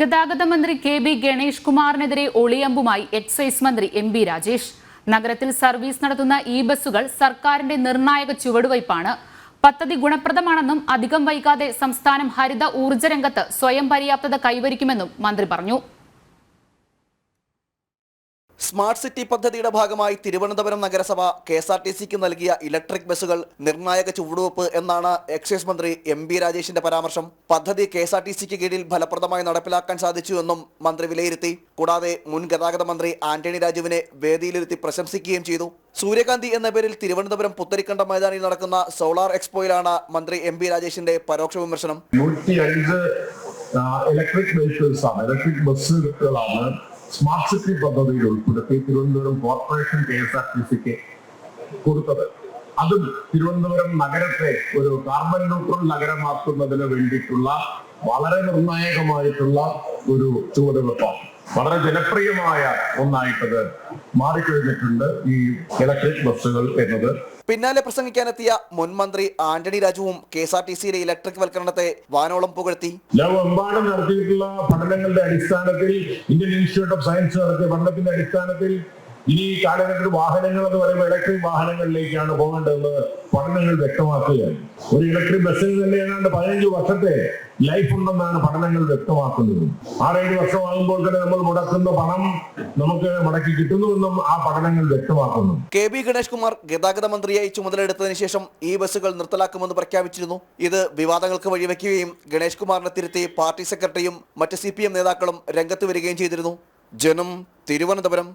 ഗതാഗത മന്ത്രി K B Ganesh കുമാറിനെതിരെ ഒളിയമ്പുമായി എക്സൈസ് മന്ത്രി എം ബി രാജേഷ്. നഗരത്തിൽ സർവീസ് നടത്തുന്ന ഈ ബസ്സുകൾ സർക്കാരിന്റെ നിർണായക ചുവടുവയ്പാണ്. പദ്ധതി ഗുണപ്രദമാണെന്നും അധികം വൈകാതെ സംസ്ഥാനം ഹരിത ഊർജ രംഗത്ത് സ്വയം പര്യാപ്തത കൈവരിക്കുമെന്നും മന്ത്രി പറഞ്ഞു. സ്മാർട്ട് സിറ്റി പദ്ധതിയുടെ ഭാഗമായി തിരുവനന്തപുരം നഗരസഭ കെ എസ് ആർ ടി സിക്ക് നൽകിയ ഇലക്ട്രിക് ബസ്സുകൾ നിർണായക ചുവടുവെപ്പ് എന്നാണ് എക്സൈസ് മന്ത്രി എം ബി രാജേഷിന്റെ പരാമർശം. പദ്ധതി കെ എസ് ആർ ടി സിക്ക് കീഴിൽ ഫലപ്രദമായി നടപ്പിലാക്കാൻ സാധിച്ചു എന്നും മന്ത്രി വിലയിരുത്തി. കൂടാതെ മുൻ ഗതാഗത മന്ത്രി ആന്റണി രാജുവിനെ വേദിയിലിരുത്തി പ്രശംസിക്കുകയും ചെയ്തു. സൂര്യകാന്തി എന്ന പേരിൽ തിരുവനന്തപുരം പുത്തരിക്കണ്ട മൈതാനിയിൽ നടക്കുന്ന സോളാർ എക്സ്പോയിലാണ് മന്ത്രി എം ബി രാജേഷിന്റെ പരോക്ഷ വിമർശനം. ഇലക്ട്രിക് വെഹിക്കിൾസ് ആണ്. ഇലക്ട്രിക് ബസ്സുകളാണ് സ്മാർട്ട് സിറ്റി പദ്ധതിയിൽ ഉൾപ്പെടുത്തി Thiruvananthapuram corporation K S R T സിക്ക് കൊടുത്തത്. അതും തിരുവനന്തപുരം നഗരത്തെ ഒരു കാർബൺ ന്യൂട്രൽ നഗരമാക്കുന്നതിന് വേണ്ടിയിട്ടുള്ള വളരെ നിർണായകമായിട്ടുള്ള ഒരു ചുവടുവെപ്പാണ്. വളരെ ജനപ്രിയമായ ഒന്നായിട്ടത് മാറിക്കഴിഞ്ഞിട്ടുണ്ട് ഈ ഇലക്ട്രിക് ബസ്സുകൾ എന്നത്. പിന്നാലെ പ്രസംഗിക്കാനെത്തിയ മുൻ മന്ത്രി ആന്റണി രാജുവും കെ എസ് ആർ ടി സിയിലെ ഇലക്ട്രിക് വൽക്കരണത്തെ വാനോളം പുകഴ്ത്തി. ലോകമെമ്പാടും നടത്തിയിട്ടുള്ള പഠനങ്ങളുടെ അടിസ്ഥാനത്തിൽ ഇന്ത്യൻ ഇൻസ്റ്റിറ്റ്യൂട്ട് ഓഫ് സയൻസ് നടത്തിയ പഠനത്തിന്റെ അടിസ്ഥാനത്തിൽ ഈ കാലഘട്ടത്തിൽ വാഹനങ്ങൾ എന്ന് പറയുമ്പോൾ ഇലക്ട്രിക് വാഹനങ്ങളിലേക്കാണ് പോകേണ്ടതെന്ന് പഠനങ്ങൾ വ്യക്തമാക്കുകയാണ്. ഒരു ഇലക്ട്രിക് ബസ്സിൽ തന്നെ ഏതാണ്ട് പതിനഞ്ച് വർഷത്തെ ലൈഫ് ഉണ്ടെന്നാണ് പഠനങ്ങൾ വ്യക്തമാക്കുന്നത്. ആറേഴ് വർഷമാകുമ്പോൾ തന്നെ നമ്മൾ മുടക്കുന്ന പണം നമുക്ക് മടക്കി കിട്ടുന്നുവെന്നും ആ പഠനങ്ങൾ വ്യക്തമാക്കുന്നു. കെ ബി ഗണേഷ് കുമാർ ഗതാഗത മന്ത്രിയായി ചുമതലയെടുത്തതിന് ശേഷം ഈ ബസ്സുകൾ നിർത്തലാക്കുമെന്ന് പ്രഖ്യാപിച്ചിരുന്നു. ഇത് വിവാദങ്ങൾക്ക് വഴിവെക്കുകയും ഗണേഷ് കുമാറിനെ തിരുത്തി പാർട്ടി സെക്രട്ടറിയും മറ്റ് സി നേതാക്കളും രംഗത്ത് വരികയും ചെയ്തിരുന്നു. ജനം തിരുവനന്തപുരം.